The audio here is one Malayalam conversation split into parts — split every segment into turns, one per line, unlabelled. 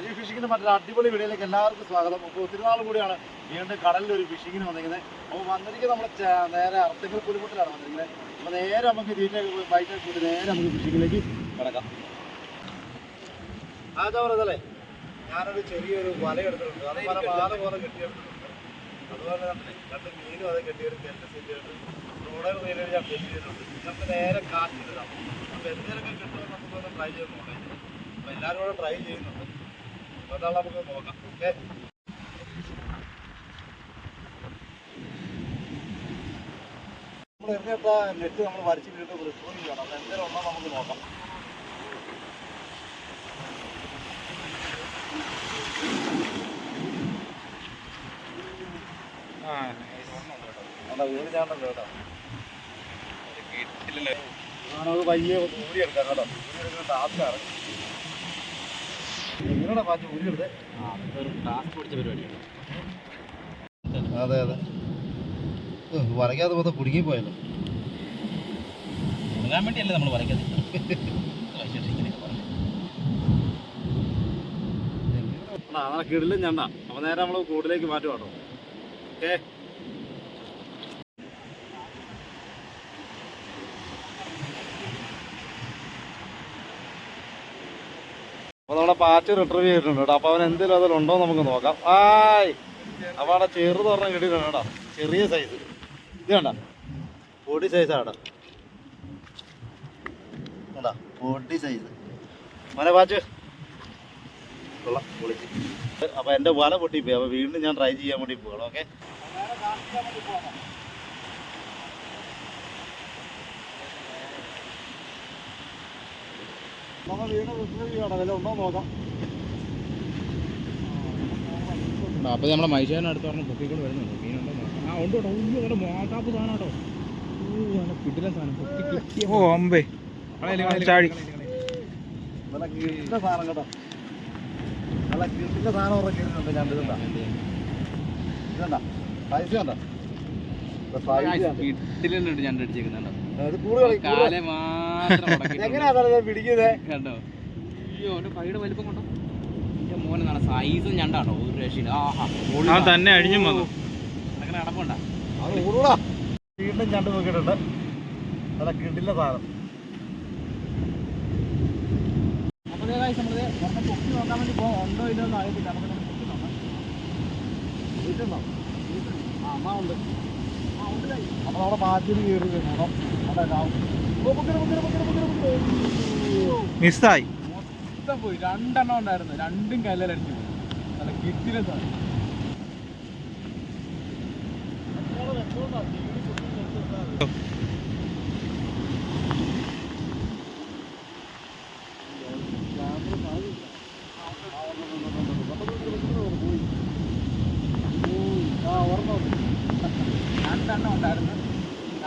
മജീ ഫിഷിങ്ങിന് മറ്റൊരു അടിപൊളി വീഡിയോയിലേക്ക് എല്ലാവർക്കും സ്വാഗതം. അപ്പോൾ ഒത്തിരി നാൾ കൂടിയാണ് വീണ്ടും കടലിൽ ഒരു ഫിഷിങ്ങിന് വന്നിരിക്കുന്നത്. അപ്പോൾ വന്നിരിക്കുന്നത് നമ്മൾ നേരെ അർത്ഥങ്ങൾ പുലിമുട്ടിലാണ് വന്നിരിക്കുന്നത്. അപ്പോൾ നേരെ നമുക്ക് തീറ്റ ബൈറ്റൊക്കെ കൂടി നേരെ നമുക്ക് ഫിഷിങ്ങിലേക്ക് കിടക്കാം. അതാ പറഞ്ഞതല്ലേ ഞാനൊരു ചെറിയൊരു വല എടുത്തിട്ടുണ്ട്. അത് പല കെട്ടിയെടുത്തിട്ടുണ്ട്. അതുപോലെ തന്നെ രണ്ട് മീനും അത് കെട്ടിയെടുത്ത് എന്റെ സെറ്റ് റോഡേ മീനും ഞാൻ സെറ്റ് ചെയ്തിട്ടുണ്ട്. നമുക്ക് നേരെ കാറ്റിലിടാം. അപ്പോൾ എന്തെങ്കിലുമൊക്കെ കിട്ടുമോ നമുക്കൊന്ന് ട്രൈ ചെയ്ത് നോക്കാം. അപ്പോൾ എല്ലാവരും കൂടെ ട്രൈ ചെയ്യുന്നുണ്ട്. അതാണ് നമുക്ക് നോക്കാം. ഓക്കെ. നമ്മൾ എറിഞ്ഞിട്ട നെറ്റ് നമ്മൾ വരച്ച് വീണ്ടും റിസ്പോണ്ട് ചെയ്യണം അപ്പോൾ എന്തെങ്കിലും ഉണ്ടോ നമുക്ക് നോക്കാം. അതാ വീട് ചാണ്ടല്ലോ കേട്ടോ നമുക്ക് പയ്യെ ഊരിയെടുക്കാം കേട്ടോ. ഊരിയെടുക്കുന്ന ടാസ്ക്കാണ്. പാച്ച് അതെ അതെ. വരയ്ക്കാതെ മൊത്തം കുടുങ്ങിപ്പോയല്ലോ.
മുങ്ങാൻ വേണ്ടിയല്ലേ നമ്മൾ വരയ്ക്കുന്നത്
ആ അങ്ങനെ കിടിലും ഞണ്ട. അപ്പോൾ നേരെ നമ്മൾ കൂടുതലേക്ക് മാറ്റുവാട്ടോ. ഓക്കെ? അപ്പോൾ നമ്മുടെ പാച്ച് റിട്രീവ് ചെയ്തിട്ടുണ്ട് കേട്ടോ. അപ്പോൾ അവൻ എന്തെങ്കിലും ഉണ്ടോ നമുക്ക് നോക്കാം. ആയ്! അപ്പോൾ അവിടെ ചെറുത് പറഞ്ഞാൽ കിട്ടിയിട്ടുണ്ട് കേട്ടോ. ചെറിയ സൈസ് ഇത് കണ്ട. പൊടി സൈസാണ് കണ്ടാ? പൊടി സൈസ് മോനെ പാച്ച് കൊള്ളാം പൊളിച്ച്. അപ്പോൾ എന്റെ വല പൊട്ടിപ്പോയി. അപ്പോൾ വീണ്ടും ഞാൻ ട്രൈ ചെയ്യാൻ വേണ്ടി പോകണം ഓക്കെ ഉണ്ടോ നോക്കാം.
അപ്പോൾ നമ്മളെ മൈശാനടുത്ത് പറഞ്ഞ പൊക്കിക്കൊണ്ട് വരുന്നുണ്ട്. മീനുണ്ടോ നോക്കാം. ആ ഉണ്ട് കേട്ടോ. സാധനം കേട്ടോ. നല്ല സാധനം. പൊക്കി കിട്ടിയ
ഓ അമ്പേ. ചാടി.
നല്ല സാധനം കേട്ടോ. സാധനം കിട്ടുന്നുണ്ട് ഞാൻ ഇതുണ്ടാ? ഇതുണ്ടാ?
അടിച്ചേക്കുന്നുണ്ടോ?
അത് കൂടുതൽ. എങ്ങനെയാ ഞാൻ പിടിക്കുന്നത്
കണ്ടോ? അയ്യോ അവന്റെ കൈയുടെ വലിപ്പം കൊണ്ടോ? എന്റെ മോനെ നല്ല സൈസ് ഒരു രക്ഷയില്ല. ആഹാ
തന്നെ അഴിഞ്ഞും വന്നു.
അങ്ങനെ അടപ്പുണ്ടാ
അത് വീണ്ടും ചണ്ട് നോക്കിയിട്ടുണ്ട്. നല്ല കിട്ടില്ല സാധനം. അപ്പൊ നമ്മുടെ മാറ്റിന് കയറി വേണം അവിടെ
മിസ്സായി.
പോയി. രണ്ടെണ്ണം ഉണ്ടായിരുന്നു. രണ്ടും രണ്ടെണ്ണം ഉണ്ടായിരുന്നു.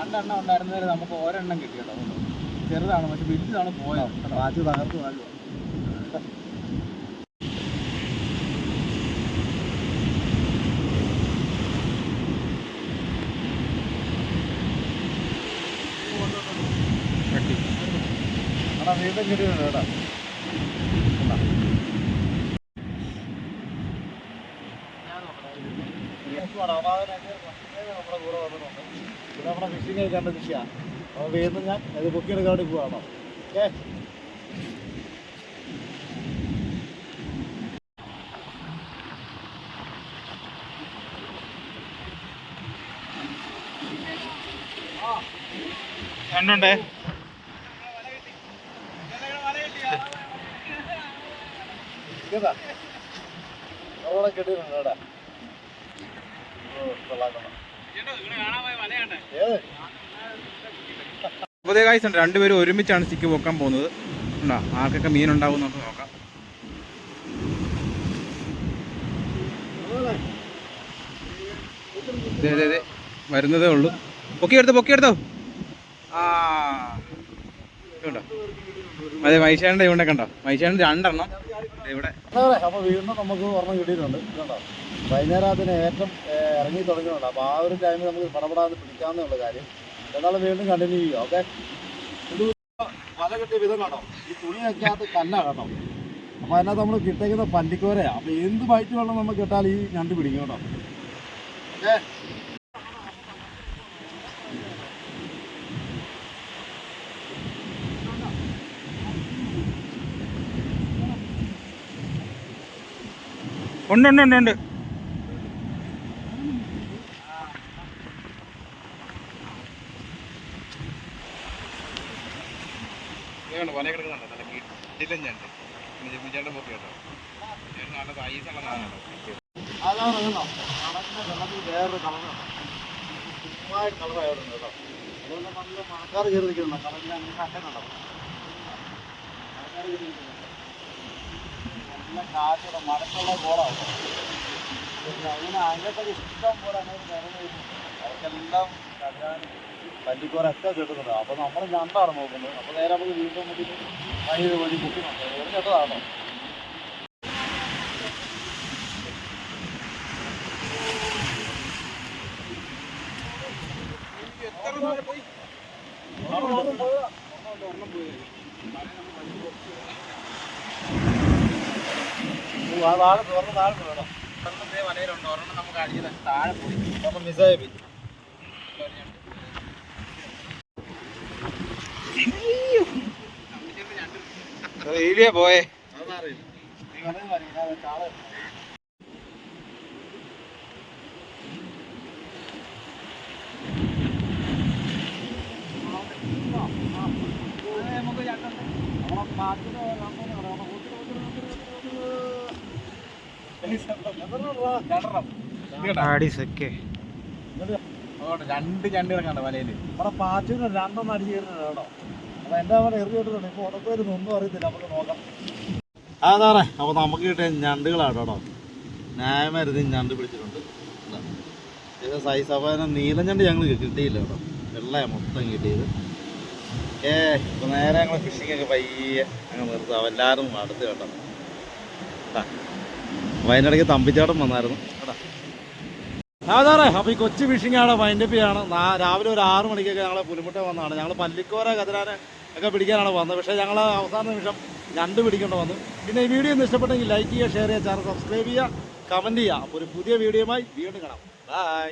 രണ്ടെണ്ണം ഉണ്ടായിരുന്നതിൽ നമുക്ക് ഒരെണ്ണം കിട്ടി കേട്ടോ ചെറുതാണ് പക്ഷെ വലുതാണ് പോയത്.
മാറ്റി തകർത്ത് മാറ്റി എടാ വീണ്ടും കിട്ടിയിട്ടുണ്ട് കേട്ടോ. നമ്മുടെ കൂടെ വന്നിട്ടുണ്ട്. ഇത് നമ്മുടെ ഫിഷിംഗ് കണ്ട ഫിഷാ അപ്പോൾ വീണ്ടും ഞാൻ ഇത് പൊക്കിയെടുക്കാൻ വേണ്ടി പോവാണോ ഓക്കെ
കണ്ടുണ്ടേ
ഇതാ അവിടെ കിട്ടിയിട്ടുണ്ട് കേട്ടാ ഓ കൊള്ളാം കൊള്ളാം. ഏത്
അപ്പോൾ കായ്സ് ഉണ്ട് രണ്ടുപേരും ഒരുമിച്ചാണ് സിക്ക് പൊക്കാൻ പോകുന്നത്. ഉണ്ടോ? ആർക്കൊക്കെ മീൻ ഉണ്ടാവും നമുക്ക് നോക്കാം. അതെ അതെ അതെ വരുന്നതേ ഉള്ളൂ. പൊക്കിയെടുത്തോ പൊക്കിയെടുത്തോ ആ ഇതുണ്ടോ അതെ വൈശാലിന്റെ ഇവിടെ കണ്ടോ? വൈശാലിന്റെ രണ്ടെണ്ണം. ഇവിടെ.
അപ്പോൾ വീണ്ടും നമുക്ക് ഒരെണ്ണം കിട്ടിയിട്ടുണ്ട്. കേട്ടോ വൈകുന്നേരത്തിന് ഏറ്റവും ഏഹ്, ഇറങ്ങി തുടങ്ങിയിട്ടുണ്ട് അപ്പോൾ ആ ഒരു ടൈമിൽ നമുക്ക് പടപടാതെ പിടിക്കാമെന്നുള്ള കാര്യം. എന്നാലും വീണ്ടും കണ്ടിന്യൂ ചെയ്യുക. ഓക്കെ വല കിട്ടിയ വിധം കേട്ടോ ഈ തുണി വയ്ക്കാത്ത കല്ല കേട്ടോ അപ്പോൾ അതിനകത്ത് നമ്മൾ കിട്ടേക്കുന്ന പല്ലിക്കോരയാണ് അപ്പോൾ എന്ത് ബൈറ്റ് വേണം നമുക്ക് കിട്ടാൽ ഈ ഞണ്ട് പിടിക്കും കേട്ടോ. ഓക്കെ
ഉണ്ട് ഉണ്ട് ഉണ്ട് ഉണ്ട്.
വല കണ്ടോ? നല്ല കിട്ടില്ല ഞണ്ട് ജിമ്മിച്ചേട്ടൻ പൊക്കി കേട്ടോ. ചേട്ടൻ നല്ല സൈസുള്ള സാധനം
അതാണ് വെള്ളത്തിൽ വേറൊരു കളറാണ് സുഖമായ കളറായിട്ടുണ്ട് കേട്ടോ അതുകൊണ്ട് നല്ല മഴക്കാർ കയറി നിൽക്കുന്നുണ്ടോ. കടലിൽ അങ്ങനെ നല്ല കാറ്റുള്ള മടക്കുള്ള കോളാണ് അങ്ങനെ അതിനകത്തൊക്കെ ഇഷ്ടം പോലെ അങ്ങനെ നിറഞ്ഞു അവർക്കെല്ലാം കഴുകാനും പല്ലിക്കോരൊക്കെ കിട്ടുന്നുണ്ട്. അപ്പോൾ നമ്മൾ ഞണ്ടാണ് നോക്കുന്നത്. അപ്പോൾ നേരെ നമുക്ക് വീണ്ടും മുന്നിൽ വഴി വഴി കുട്ടുന്നുണ്ട് ഒരു കേട്ടതാണോ? താഴെ തുറന്ന് താഴെ പോകണം
വലയിലുണ്ട്. ഒരെണ്ണം നമുക്ക് അടിച്ചത് താഴെ പോയി
നമ്മൾ മിസ്സായി പോയി.
റെയിലിയാ പോയേ.
രണ്ട് ചണ്ടി കിടക്കണ്ട വലയിൽ.
നമ്മുടെ പാച്ചിന് രണ്ടെണ്ണം അടിച്ച് കേട്ടോ. അപ്പൊ എന്താ ഒന്നും നമുക്ക് നോക്കാം. അതാറേ അപ്പൊ നമുക്ക് കിട്ടിയ ഞണ്ടുകളാണ് കേട്ടോ. ന്യായമായിരുന്നു ഈ ഞണ്ട് പിടിച്ചിട്ടുണ്ട്. സൈസ് അപ്പം നീല ഞണ്ട് ഞങ്ങൾ കിട്ടിയില്ല കേട്ടോ. വെള്ളയാണ് മൊത്തം കിട്ടിയത്. ഏ ഇപ്പൊ നേരെ ഞങ്ങൾ ഫിഷിങ്ങൊക്കെ പയ്യെ അങ്ങ് നിർത്താം. എല്ലാവരും അടുത്ത് കേട്ടോ. അപ്പൊ അതിനിടയ്ക്ക് തമ്പിച്ചാട്ടം വന്നായിരുന്നു. കേട്ടോ സാധാരണ അപ്പോൾ ഈ കൊച്ചു ഫിഷിംഗ് ആണ് വൈൻഡപ്പ് ചെയ്യാണ്. രാവിലെ ഒരു ആറ് മണിക്കൊക്കെ ഞങ്ങളെ പുലിമുട്ട വന്നതാണ്. ഞങ്ങൾ പല്ലിക്കോര കതിരാന ഒക്കെ പിടിക്കാനാണ് വന്നത്. പക്ഷേ ഞങ്ങൾ അവസാന നിമിഷം ഞണ്ട് പിടിക്കേണ്ട വന്നു. പിന്നെ ഈ വീഡിയോ ഒന്ന് ഇഷ്ടപ്പെട്ടെങ്കിൽ ലൈക്ക് ചെയ്യുക ഷെയർ ചെയ്യുക ചാനൽ സബ്സ്ക്രൈബ് ചെയ്യുക കമന്റ് ചെയ്യുക. അപ്പോൾ ഒരു പുതിയ വീഡിയോയുമായി വീണ്ടും കാണാം. ബൈ